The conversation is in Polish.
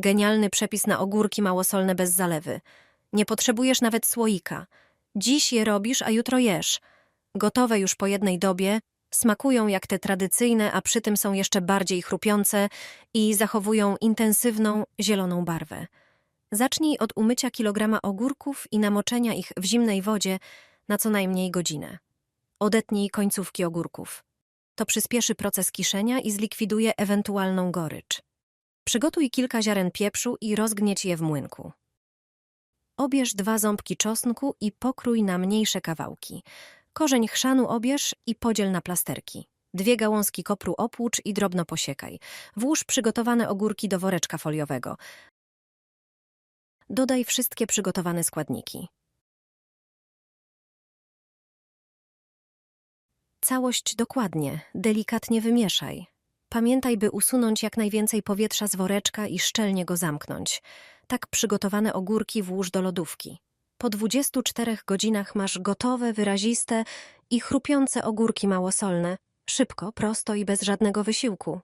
Genialny przepis na ogórki małosolne bez zalewy. Nie potrzebujesz nawet słoika. Dziś je robisz, a jutro jesz. Gotowe już po jednej dobie, smakują jak te tradycyjne, a przy tym są jeszcze bardziej chrupiące i zachowują intensywną, zieloną barwę. Zacznij od umycia kilograma ogórków i namoczenia ich w zimnej wodzie na co najmniej godzinę. Odetnij końcówki ogórków. To przyspieszy proces kiszenia i zlikwiduje ewentualną gorycz. Przygotuj kilka ziaren pieprzu i rozgnieć je w młynku. Obierz dwa ząbki czosnku i pokrój na mniejsze kawałki. Korzeń chrzanu obierz i podziel na plasterki. Dwie gałązki kopru opłucz i drobno posiekaj. Włóż przygotowane ogórki do woreczka foliowego. Dodaj wszystkie przygotowane składniki. Całość dokładnie, delikatnie wymieszaj. Pamiętaj, by usunąć jak najwięcej powietrza z woreczka i szczelnie go zamknąć. Tak przygotowane ogórki włóż do lodówki. Po 24 godzinach masz gotowe, wyraziste i chrupiące ogórki małosolne. Szybko, prosto i bez żadnego wysiłku.